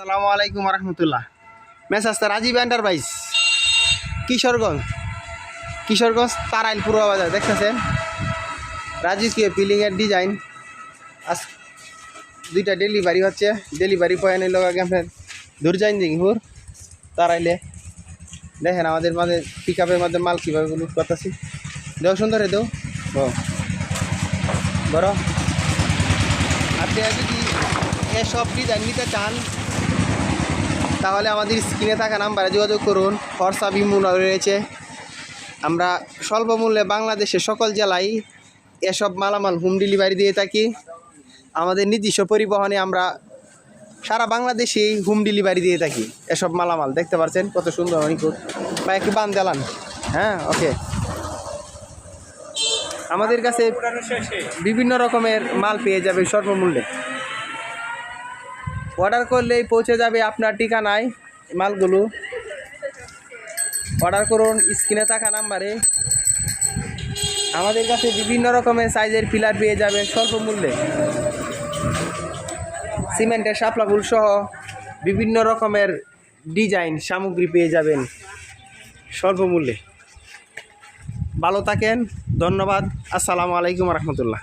আসসালামু আলাইকুম রহমতুল্লাহ। মেসাস্তা রাজীব এন্টারপ্রাইজ কিশোরগঞ্জ। কিশোরগঞ্জ তারাইল পূর্ব বাজার, দেখতেছেন? রাজীব কি পিলিংয়ের ডিজাইন আজ দুইটা ডেলিভারি হচ্ছে। ডেলিভারি পয়েন্টের লোক আগে আপনার দুর্জাইন দিংহুর তারাইলে। দেখেন আমাদের মাঝে পিক আপের মধ্যে মাল কীভাবে লুট করতেছি। দেও, সুন্দর দেও। বড়। আপনি যদি এসব ডিজাইন নিতে চান তাহলে আমাদের স্ক্রিনে থাকা নাম্বারে যোগাযোগ করুন খরচা বিমূল্য রয়েছে। আমরা স্বল্প মূল্যে বাংলাদেশের সকল জেলায় এসব মালামাল হোম ডেলিভারি দিয়ে থাকি। আমাদের নিজস্ব পরিবহনে আমরা সারা বাংলাদেশেই হোম ডেলিভারি দিয়ে থাকি এসব মালামাল। দেখতে পাচ্ছেন কত সুন্দর নিখুঁত বা একটু বান দেলান। হ্যাঁ ওকে। আমাদের কাছে বিভিন্ন রকমের মাল পেয়ে যাবে স্বল্পমূল্যে অর্ডার করলেই পৌঁছে যাবে আপনার ঠিকানায় মালগুলো। অর্ডার করুন, স্ক্রিনে থাকা নাম্বারে। আমাদের কাছে বিভিন্ন রকমের সাইজের পিলার পেয়ে যাবেন, স্বল্প মূল্যে। সিমেন্টের শাপলাগুল সহ বিভিন্ন রকমের ডিজাইন সামগ্রী পেয়ে যাবেন, স্বল্প মূল্যে। ভালো থাকেন, ধন্যবাদ। আসসালামু আলাইকুম রহমতুল্লাহ।